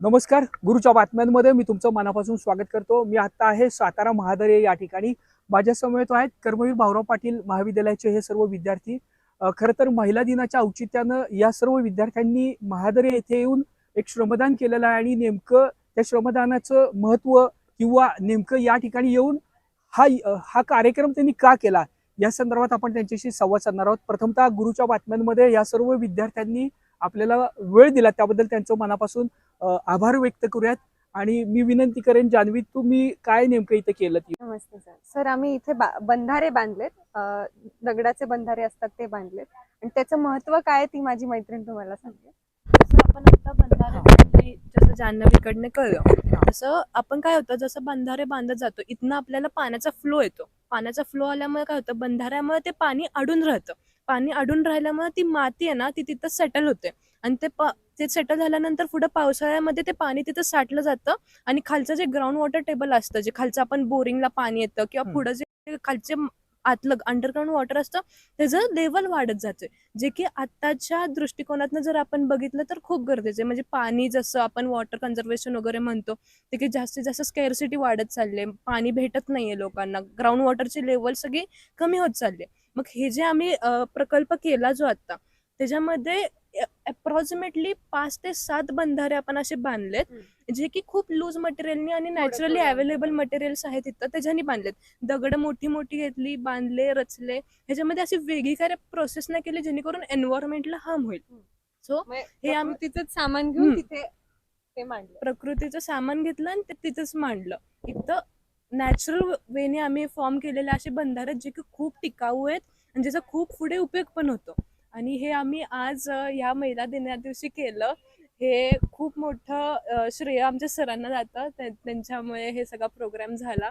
नमस्कार. गुरुच्या बातम्यांमध्ये मी तुमचं मनापासून स्वागत करतो. मी आता आहे सातारा महादरे या ठिकाणी. माझ्यासमवेत आहेत कर्मवीर भाऊराव पाटील महाविद्यालयाचे हे सर्व विद्यार्थी. खरं तर महिला दिनाच्या औचित्यानं या सर्व विद्यार्थ्यांनी महादरे येथे येऊन एक श्रमदान केलेलं आहे आणि नेमकं त्या श्रमदानाचं महत्त्व किंवा नेमकं या ठिकाणी येऊन हा हा कार्यक्रम त्यांनी का केला? या संदर्भात आपण त्यांच्याशी संवाद साधणार आहोत. प्रथमतः गुरुच्या बातम्यांमध्ये या सर्व विद्यार्थ्यांनी आपल्याला वेळ दिला त्याबद्दल त्यांचं मनापासून आभार व्यक्त करूयात. आणि मी विनंती करेन जान्हवी तुम्ही काय नेमकं इथं केलं ती? नमस्ते सर. सर आम्ही इथे बंधारे बांधलेत. दगडाचे बंधारे असतात ते बांधलेत. आणि त्याचं महत्त्व काय ती माझी मैत्रीण तुम्हाला सांगते आपण आता बंधारे जसं जान्हवीकडनं कळलं तसं आपण काय होतं जसं बंधारे बांधत जातो इथनं आपल्याला पाण्याचा फ्लो येतो. पाण्याचा फ्लो आल्यामुळे काय होतं बंधाऱ्यामुळे ते पाणी अडून राहतं. पाणी अडून राहिल्यामुळे ती माती आहे ना ती तिथं सेटल होते आणि ते पा ते सेटल झाल्यानंतर पुढे पावसाळ्यामध्ये ते पाणी तिथं साठलं जातं आणि खालचं जे ग्राउंड वॉटर टेबल असतं जे खालचं आपण बोरिंगला पाणी येतं किंवा. पुढं जे खालचे आतलं अंडरग्राऊंड वॉटर असतं त्याचं लेवल वाढत जाते जे की आत्ताच्या दृष्टिकोनातनं जर आपण बघितलं तर खूप गरजेचं आहे. म्हणजे पाणी जसं आपण वॉटर कन्झर्वेशन वगैरे म्हणतो ते की जास्तीत जास्त स्केअरसिटी वाढत चालले पाणी भेटत नाहीये लोकांना. ग्राउंड वॉटरची लेवल सगळी कमी होत चालली मग हे जे आम्ही प्रकल्प केला जो आत्ता त्याच्यामध्ये अप्रॉक्सिमेटली पाच ते सात बंधारे आपण असे बांधलेत जे की खूप लूज मटेरियलनी आणि नॅचरली. अवेलेबल मटेरियल्स आहेत तिथं त्याच्यानी बांधलेत. दगड मोठी मोठी घेतली बांधले रचले. ह्याच्यामध्ये अशी वेगळी काय प्रोसेस नाही केली जेणेकरून एन्व्हायरमेंटला हार्म होईल. सो हे आम्ही- प्रकृतीचंच सामान घेऊन. तिथे ते मांडलं. प्रकृतीचं सामान घेतलं आणि ते तिथंच मांडलं. इथं नॅचरल वेने आम्ही फॉर्म केलेले असे बंधारे जे की खूप टिकाऊ आहेत आणि ज्याचा खूप पुढे उपयोग पण होतो. आणि हे आम्ही आज ह्या महिला दिना दिवशी केलं. हे खूप मोठं श्रेय आमच्या सरांना जातं. त्यांच्यामुळे हे सगळा प्रोग्राम झाला.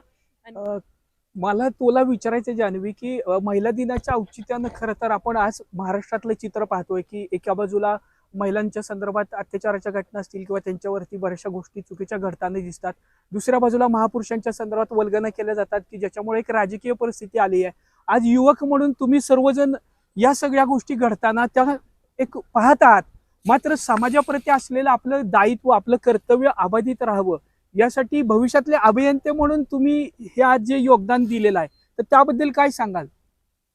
मला तुला विचारायचं आहे, जान्हवी की महिला दिनाच्या औचित्यानं खरं तर आपण आज महाराष्ट्रातलं चित्र पाहतोय की एका बाजूला महिलांच्या संदर्भात अत्याचाराच्या घटना असतील किंवा त्यांच्यावरती बऱ्याचशा गोष्टी चुकीच्या घडताना दिसतात. दुसऱ्या बाजूला महापुरुषांच्या संदर्भात वल्गना केल्या जातात की ज्याच्यामुळे एक राजकीय परिस्थिती आली आहे. आज युवक म्हणून तुम्ही सर्वजण या सगळ्या गोष्टी घडताना त्या एक पाहत आहात मात्र समाजाप्रती असलेलं आपलं दायित्व आपलं कर्तव्य अबाधित राहावं. यासाठी भविष्यातले अभियंते म्हणून तुम्ही हे आज जे योगदान दिलेलं आहे तर त्याबद्दल काय सांगाल?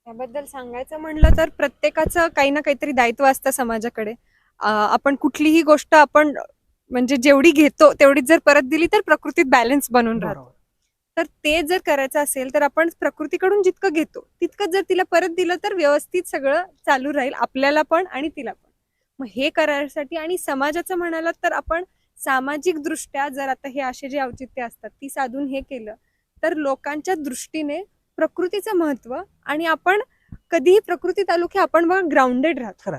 याबद्दल सांगायचं म्हणलं तर प्रत्येकाचं काही ना काहीतरी दायित्व असतं समाजाकडे. आपण कुठलीही गोष्ट आपण म्हणजे जेवढी घेतो तेवढीच जर परत दिली तर प्रकृतीत बॅलन्स बनून राहतो. तर ते जर करायचं असेल तर आपण प्रकृतीकडून जितकं घेतो तितकं जर तिला परत दिलं तर व्यवस्थित सगळं चालू राहील आपल्याला पण आणि तिला पण. मग हे करायसाठी आणि समाजाचं म्हणाला तर आपण सामाजिक दृष्ट्या जर आता हे असे जे औचित्य असतात ती साधून हे केलं तर लोकांच्या दृष्टीने प्रकृतीचं महत्त्व आणि आपण कधीही प्रकृती तालुके आपण बघा ग्राउंडेड राहतो.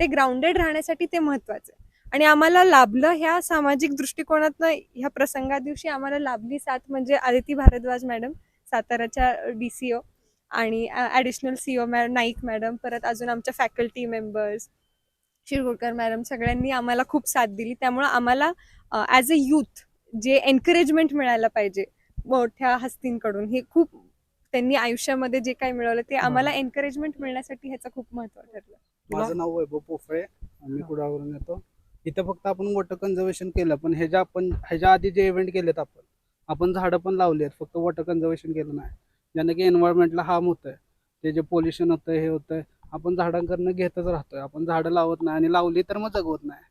ते ग्राउंडेड राहण्यासाठी ते महत्वाचं आहे. आणि आम्हाला लाभलं ह्या सामाजिक दृष्टिकोनातनं ह्या प्रसंगा दिवशी आम्हाला लाभली साथ म्हणजे आदिती भारद्वाज मॅडम साताराच्या डीसीओ आणि ऍडिशनल सीओ मॅ नाईक मॅडम परत अजून आमच्या फॅकल्टी मेंबर्स शिरगोडकर मॅडम सगळ्यांनी आम्हाला खूप साथ दिली. त्यामुळं आम्हाला ॲज अ यूथ जे एनकरेजमेंट मिळायला पाहिजे मोठ्या हस्तींकडून हे खूप त्यांनी आयुष्यामध्ये जे काही मिळवलं ते आम्हाला एनकरेजमेंट मिळण्यासाठी ह्याचं खूप महत्त्व ठरलं. माझं नाव वैभव पोफळे मी कुडावरून येतो. इथं फक्त आपण वॉटर कन्झर्वेशन केलं पण ह्याच्या आपण ह्याच्या आधी जे इव्हेंट केलेत आपण आपण झाडं पण लावली आहेत फक्त वॉटर कन्झर्वेशन केलं नाही. ज्यानं की एन्व्हायरमेंटला हार्म होतं आहे ते जे पोल्युशन होतं हे होतंय. आपण झाडांकडनं घेतच राहतो आहे आपण झाडं लावत नाही आणि लावली तर मग जगवत नाही.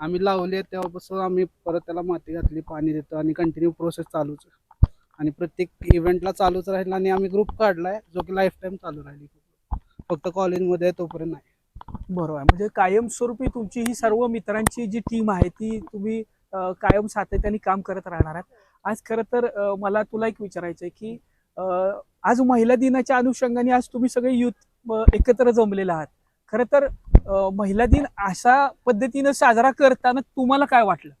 आम्ही लावली आहेत तेव्हापासून आम्ही परत त्याला माती घातली पाणी देतो आणि कंटिन्यू प्रोसेस चालूच आहे. आणि प्रत्येक इव्हेंटला चालूच राहील आणि आम्ही ग्रुप काढला आहे जो की लाईफ टाईम चालू राहील. फक्त कॉलेजमध्ये तोपर्यंत नाही. बरोबर. आहे म्हणजे कायमस्वरूपी तुमची ही सर्व मित्रांची जी टीम आहे ती तुम्ही कायम सातत्याने काम करत राहणार आहात. आज खरं तर मला तुला एक विचारायचं आहे की आज महिला दिनाच्या अनुषंगाने आज तुम्ही सगळे युथ एकत्र जमलेले आहात. खरं तर महिला दिन अशा पद्धतीनं साजरा करताना तुम्हाला काय वाटलं?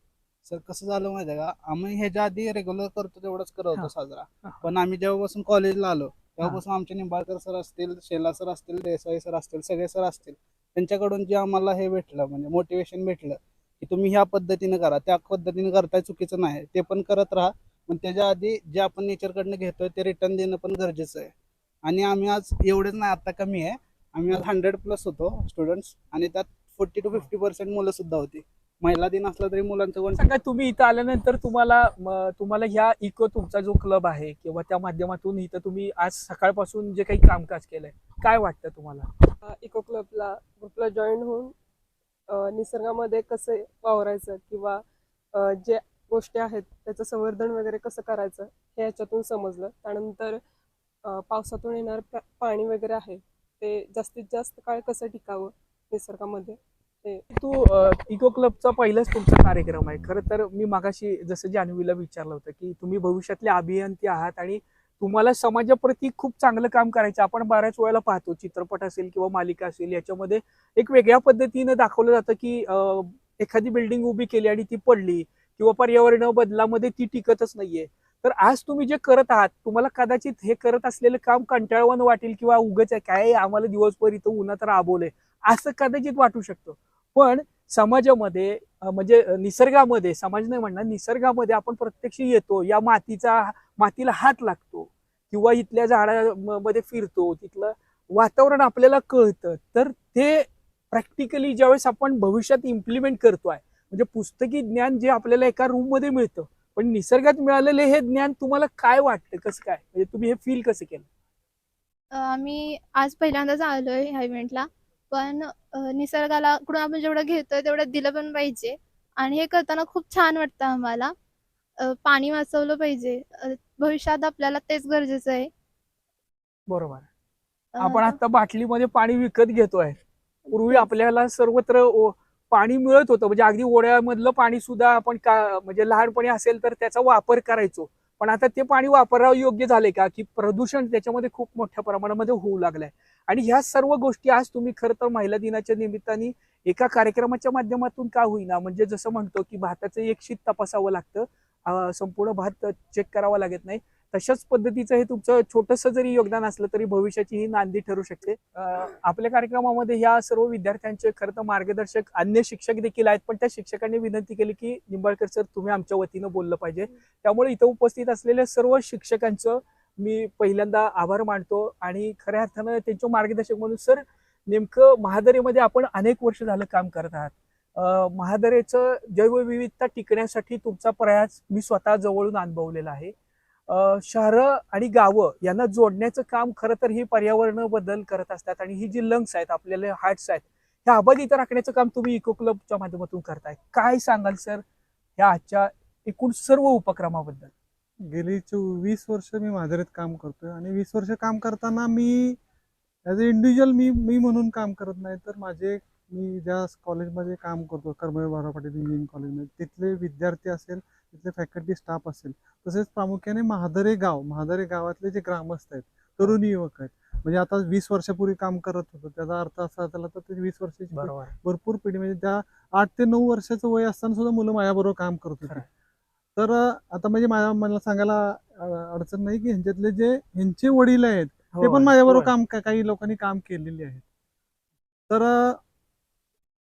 सर कसं झालं माहिती आहे का? आम्ही ह्याच्या आधी रेग्युलर करतो तेवढंच करत. होतो साजरा. पण आम्ही जेव्हापासून कॉलेजला आलो तेव्हापासून आमचे निंबाळकर सर असतील शेला सर असतील देसाई सर असतील सगळे सर असतील त्यांच्याकडून जे आम्हाला हे भेटलं म्हणजे मोटिवेशन भेटलं की तुम्ही ह्या पद्धतीने करा त्या पद्धतीने करताय चुकीचं नाही ते पण करत राहा. पण त्याच्या आधी जे आपण नेचरकडनं घेतोय ते रिटर्न देणं पण गरजेचं आहे. आणि आम्ही आज एवढेच नाही आता कमी आहे. आम्ही आज हंड्रेड प्लस होतो स्टुडंट्स आणि त्यात फोर्टी टू फिफ्टी पर्सेंट मुलं सुद्धा होती. महिला दिन असला तरी मुलांचं कोण सांगा तुम्ही इथं आल्यानंतर तुम्हाला म, तुम्हाला ह्या इको तुमचा जो क्लब आहे किंवा त्या माध्यमातून इथं तुम्ही आज सकाळपासून जे काही कामकाज केलंय काय वाटतं तुम्हाला? इको क्लबला ग्रुपला जॉईन होऊन अ, निसर्गामध्ये कसं वावरायचं किंवा अ, जे गोष्टी आहेत त्याचं संवर्धन वगैरे कसं करायचं हे याच्यातून समजलं. त्यानंतर अ, पावसातून येणार पाणी वगैरे आहे ते जास्तीत जास्त काळ कसं टिकावं निसर्गामध्ये? तू. इको क्लबचा पहिलाच तुमचा कार्यक्रम आहे. खरं तर मी मागाशी जसं जान्हवीला विचारलं होतं की तुम्ही भविष्यातले अभियंते आहात आणि तुम्हाला समाजाप्रती खूप चांगलं काम करायचं. आपण बऱ्याच वेळेला पाहतो चित्रपट असेल किंवा मालिका असेल याच्यामध्ये एक वेगळ्या पद्धतीनं दाखवलं जातं की एखादी बिल्डिंग उभी केली आणि ती पडली किंवा पर्यावरण बदलामध्ये ती टिकतच नाहीये. तर आज तुम्ही जे करत आहात तुम्हाला कदाचित हे करत असलेलं काम कंटाळवानं वाटेल किंवा उगच आहे काय आम्हाला दिवसभर इथं उन्हात राबवलंय. असं कदाचित वाटू शकतं. पण समाजामध्ये म्हणजे निसर्गामध्ये समाज नाही म्हणणार निसर्गामध्ये आपण प्रत्यक्ष येतो या मातीचा मातीला हात लागतो किंवा इथल्या झाडामध्ये फिरतो तिथलं वातावरण आपल्याला कळतं. तर ते प्रॅक्टिकली ज्यावेळेस आपण भविष्यात इम्प्लिमेंट करतोय म्हणजे पुस्तकी ज्ञान जे आपल्याला एका रूममध्ये मिळतं पण निसर्गात मिळालेले हे ज्ञान तुम्हाला काय वाटतं? कसं काय? म्हणजे तुम्ही हे फील कसं केलं? आम्ही आज पहिल्यांदाच आलोय ह्या इव्हेंटला पण निसर्गाला कडून आपण जेवढं घेतोय तेवढं दिलं पण पाहिजे. आणि हे करताना खूप छान वाटतं आम्हाला. पाणी वाचवलं पाहिजे. भविष्यात आपल्याला तेच गरजेचं आहे. बरोबर. आपण आता बाटलीमध्ये पाणी विकत घेतोय. पूर्वी आपल्याला सर्वत्र पाणी मिळत होतं. म्हणजे अगदी ओढ्यामधलं पाणी सुद्धा आपण का म्हणजे लहानपणी असेल तर त्याचा वापर करायचो. पण आता ते पाणी वापरावं योग्य झाले का? की प्रदूषण त्याच्यामध्ये खूप मोठ्या प्रमाणामध्ये होऊ लागलंय. आणि ह्या सर्व गोष्टी आज तुम्ही खरं तर महिला दिनाच्या निमित्ताने एका कार्यक्रमाच्या माध्यमातून का होईना म्हणजे जसं म्हणतो की भाताचं एक शीत तपासावं लागतं. संपूर्ण भात चेक करावा लागत नाही. तशाच पद्धतीचं हे तुमचं छोटंसं जरी योगदान असलं तरी भविष्याची ही नांदी ठरू शकते. आपल्या कार्यक्रमामध्ये ह्या सर्व विद्यार्थ्यांचे खरं तर मार्गदर्शक अन्य शिक्षक देखील आहेत पण त्या शिक्षकांनी विनंती केली की निंबाळकर सर तुम्ही आमच्या वतीनं बोललं पाहिजे. त्यामुळे इथं उपस्थित असलेल्या सर्व शिक्षकांचं मी पहिल्यांदा आभार मानतो आणि खऱ्या अर्थानं त्यांचे मार्गदर्शक म्हणून सर नेमकं महादरेमध्ये आपण अनेक वर्ष झालं काम करत आहात. महादरेचं जैवविविधता टिकण्यासाठी तुमचा प्रयास मी स्वतः जवळून अनुभवलेला आहे. शहरं आणि गावं यांना जोडण्याचं काम खरं तर ही पर्यावरण बदल करत असतात आणि ही जी लंग्स आहेत आपल्याला हार्ट्स आहेत ह्या अबाधित राखण्याचं काम तुम्ही इको क्लबच्या माध्यमातून करताय. काय सांगाल सर ह्या आजच्या एकूण सर्व उपक्रमाबद्दल? गेली चोवीस वर्ष मी माधुरीत काम करतोय आणि वीस वर्ष काम करताना मी ॲज अ इंडिव्हिज्युअल मी मी म्हणून काम करत नाही तर माझे मी ज्या कॉलेजमध्ये काम करतो कर्मवीर भाऊराव पाटील इंजिनिअरिंग कॉलेजमध्ये तिथले विद्यार्थी असेल तिथले फॅकल्टी स्टाफ असेल तसेच प्रामुख्याने महादरे गाव महादरे गावातले जे ग्रामस्थ आहेत तरुण युवक आहेत. म्हणजे आता वीस वर्षापूर्वी काम करत होतो त्याचा अर्थ असा झाला तर ते वीस वर्षाची भरपूर पिढी म्हणजे त्या आठ ते नऊ वर्षाचं वय असताना सुद्धा मुलं माझ्याबरोबर काम करत होती. तर आता म्हणजे माझ्या मला सांगायला अडचण नाही की ह्यांच्यातले जे ह्यांचे वडील आहेत ते पण माझ्याबरोबर काम काही लोकांनी काम केलेले आहेत. तर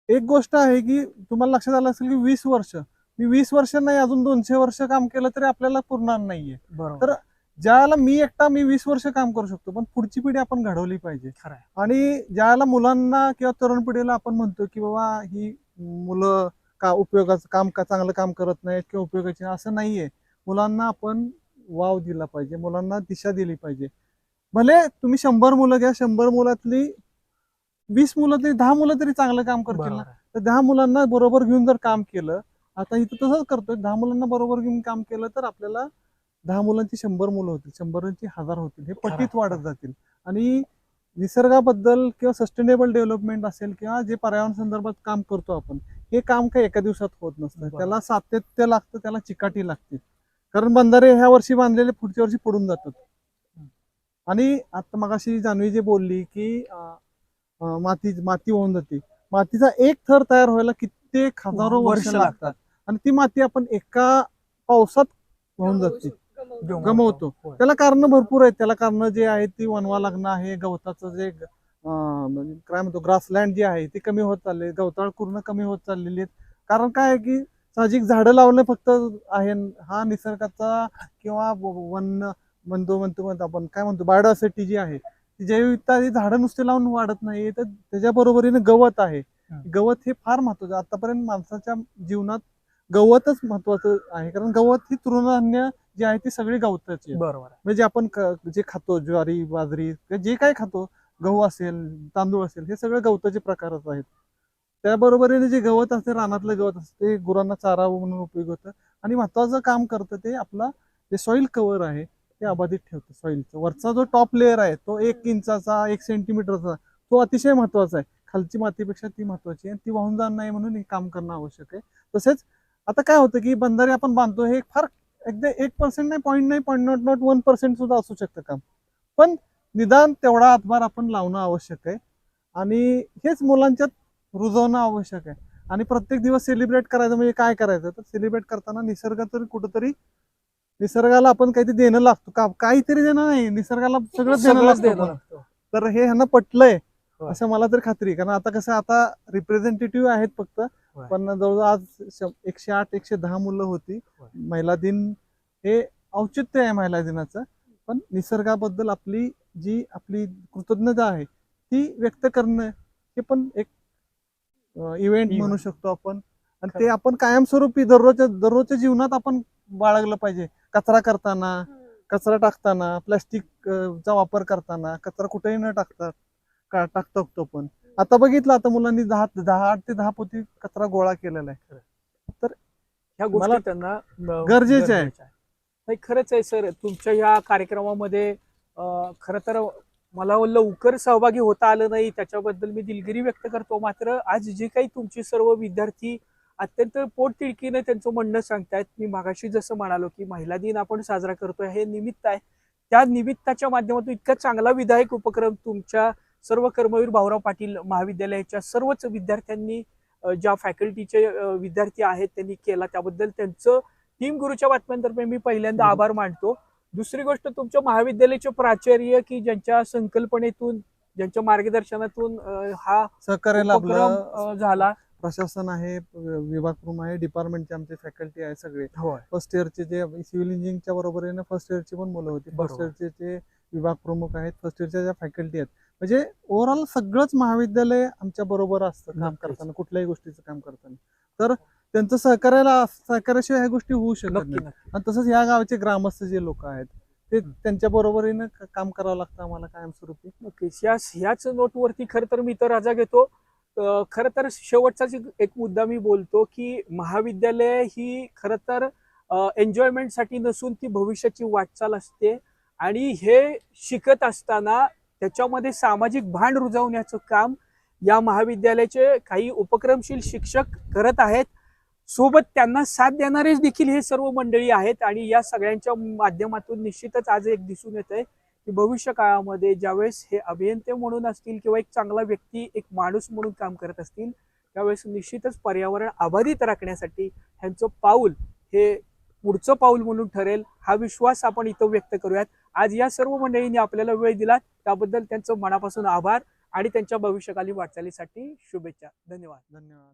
एक गोष्ट आहे की तुम्हाला लक्षात आलं असेल की वीस वर्ष मी वीस वर्ष नाही अजून दोनशे वर्ष काम केलं तरी आपल्याला पुरणार नाहीये. तर ज्याला मी एकटा मी वीस वर्ष काम करू शकतो पण पुढची पिढी आपण घडवली पाहिजे. आहे. आणि ज्याला मुलांना किंवा तरुण पिढीला आपण म्हणतो की बाबा ही मुलं का उपयोगाचं काम का चांगलं काम करत नाहीत किंवा उपयोगाची नाही, असं नाहीये मुलांना आपण वाव दिला पाहिजे मुलांना दिशा दिली पाहिजे भले तुम्ही शंभर मुलं घ्या शंभर मुलातली वीस मुलं तरी दहा मुलं तरी चांगलं काम करतील ना. तर दहा मुलांना बरोबर घेऊन जर काम केलं आता इथं तसंच करतोय दहा मुलांना बरोबर घेऊन काम केलं तर आपल्याला दहा मुलांची शंभर मुलं होतील शंभरांची हजार होतील हे पटीत. वाढत जातील आणि निसर्गाबद्दल किंवा सस्टेनेबल डेव्हलपमेंट असेल किंवा जे पर्यावरण संदर्भात काम करतो आपण हे काम काही एका दिवसात होत नसतं. त्याला सातत्य लागतं त्याला चिकाटी लागते. कारण बंधारे ह्या वर्षी बांधलेले पुढच्या वर्षी पडून जातात. आणि आता मगाशी जान्हवी जे बोलली की माती माती होऊन जाते. मातीचा एक थर तयार व्हायला कित्येक हजारो वर्ष लागतात. आणि ती माती आपण एका पावसात वाहून जाते. गमवतो. त्याला कारण भरपूर आहेत. त्याला कारण जे आहेत ती वनवा लागणं आहे गवताचं जे काय म्हणतो ग्रासलँड जे आहे ते कमी होत चालले गवताळ पूर्ण कमी होत चाललेली आहेत कारण काय आहे की साहजिक झाडं लावणं फक्त आहे हा निसर्गाचा किंवा वन म्हणतो म्हणतो म्हणतो आपण काय म्हणतो बायोडायव्हर्सिटी जी आहे ती जैवविविधता ही झाडं नुसते लावून वाढत नाही तर त्याच्या बरोबरीने गवत आहे. गवत हे फार महत्वाचं. आतापर्यंत माणसाच्या जीवनात गवतच महत्वाचं आहे कारण गवत ही तृणधान्य जी आहे ती सगळी गवताची आहे. बरोबर. म्हणजे आपण जे खातो ज्वारी बाजरी जे काय खातो गहू असेल तांदूळ असेल हे सगळं गवताचे प्रकारच आहेत. त्याबरोबरीने जे गवत असते रानातलं गवत असते ते गुरांना चारा म्हणून उपयोग होतं. आणि महत्वाचं काम करतं ते आपला जे सॉइल कव्हर आहे ते अबाधित ठेवतं सॉइलचं वरचा जो टॉप लेअर आहे तो एक इंचाचा एक सेंटीमीटरचा तो अतिशय महत्त्वाचा आहे. खालची मातीपेक्षा ती महत्वाची आहे ती वाहून जाणार नाही म्हणून हे काम करणं आवश्यक आहे. तसेच आता काय होतं की बंधारे आपण बांधतो हे फार एकदा एक पर्सेंट नाही पॉईंट नाही point not not one percent सुद्धा असू शकतं काम. पण निदान तेवढा हातभार आपण लावणं आवश्यक आहे. आणि हेच मुलांच्यात रुजवणं आवश्यक आहे. आणि प्रत्येक दिवस सेलिब्रेट करायचं म्हणजे काय करायचं? तर सेलिब्रेट करताना निसर्ग तरी कुठंतरी निसर्गाला आपण काहीतरी देणं लागतो. का काहीतरी देणं नाही. निसर्गाला सगळं देणं लागतं. तर हे ह्यांना पटलंय. असं मला तरी खात्री कारण आता कसं आता रिप्रेझेंटेटिव्ह आहेत फक्त. पण जवळजवळ आज एकशे आठ एकशे दहा मुलं होती. महिला दिन हे औचित्य आहे महिला दिनाचं. पण निसर्गाबद्दल आपली जी आपली कृतज्ञता आहे ती व्यक्त करणं हे पण एक इव्हेंट म्हणू. शकतो आपण. आणि ते. आपण कायमस्वरूपी दररोजच्या दररोजच्या जीवनात आपण बाळगलं पाहिजे. कचरा करताना कचरा टाकताना प्लास्टिक चा वापर करताना कचरा कुठेही न टाकता का टाकतो तो पण. आता बघितलं आता मुलांनी दहा दहा आठ ते दहा पोती कचरा गोळा केलेला आहे. ह्या गोष्टी त्यांना अं, गरजेच्या आहे. खरंच आहे सर. तुमच्या ह्या कार्यक्रमामध्ये खरं तर मला लवकर सहभागी होता आलं नाही त्याच्याबद्दल मी दिलगिरी व्यक्त करतो. मात्र आज जे काही तुमची सर्व विद्यार्थी अत्यंत पोटतिडकीने त्यांचं म्हणणं सांगतायत मी मागाशी जसं म्हणालो की महिला दिन आपण साजरा करतोय हे निमित्त आहे. त्या निमित्ताच्या माध्यमातून इतका चांगला विधायक उपक्रम तुमच्या सर्व कर्मवीर भाऊराव पाटील महाविद्यालयाच्या सर्वच विद्यार्थ्यांनी ज्या फॅकल्टीचे विद्यार्थी आहेत त्यांनी केला. त्याबद्दल त्यांचं टीम गुरुच्या बातम्यांतर्फे मी पहिल्यांदा. आभार मानतो. दुसरी गोष्ट तुमच्या महाविद्यालयाचे प्राचार्य की ज्यांच्या संकल्पनेतून ज्यांच्या मार्गदर्शनातून हा सहकार्य झाला? प्रशासन आहे विभाग प्रमुख आहे डिपार्टमेंटचे आमचे फॅकल्टी आहे सगळे. फर्स्ट इयरचे जे सिव्हिल इंजिनिअरिंगच्या बरोबरीने फर्स्ट इयरची पण मुलं होती. फर्स्ट. इयरचे जे विभाग प्रमुख आहेत फर्स्ट इयरच्या ज्या फॅकल्टी आहेत. म्हणजे ओव्हरऑल सगळंच महाविद्यालय आमच्या बरोबर असतं काम. करताना कुठल्याही गोष्टीचं काम करताना. तर त्यांचं सहकार्याला सहकार्याशिवाय ह्या गोष्टी होऊ शकत नाही आणि तसंच या गावचे ग्रामस्थ जे लोक आहेत ते त्यांच्या बरोबरीनं काम करावं लागतं आम्हाला कायमस्वरूपी. नक्कीच या ह्याच नोटवरती खरं तर मी तर रजा घेतो. खरं तर शेवटचाच एक- एक मुद्दा मी बोलतो की महाविद्यालय ही खरं तर एन्जॉयमेंटसाठी नसून ती भविष्याची वाटचाल असते. आणि हे शिकत असताना त्याच्यामध्ये सामाजिक भान रुजवण्याचं काम या महाविद्यालयाचे काही उपक्रमशील शिक्षक करत आहेत. सोबत त्यांना साथ देणारेच देखील हे सर्व मंडळी आहेत आणि या सगळ्यांच्या माध्यमातून निश्चितच आज एक दिसून येत आहे की भविष्य काळामध्ये ज्यावेळेस हे अभियंते म्हणून असतील किंवा एक चांगला व्यक्ती एक माणूस म्हणून काम करत असतील त्यावेळेस निश्चितच पर्यावरण अबाधित राखण्यासाठी ह्यांचं पाऊल हे पुढचं पाऊल म्हणून ठरेल हा विश्वास आपण इथं व्यक्त करूयात. आज या सर्व मंडळींनी आपल्याला वेळ दिला त्याबद्दल त्यांचं मनापासून आभार आणि त्यांच्या भविष्यकालीन वाटचालीसाठी शुभेच्छा. धन्यवाद. धन्यवाद.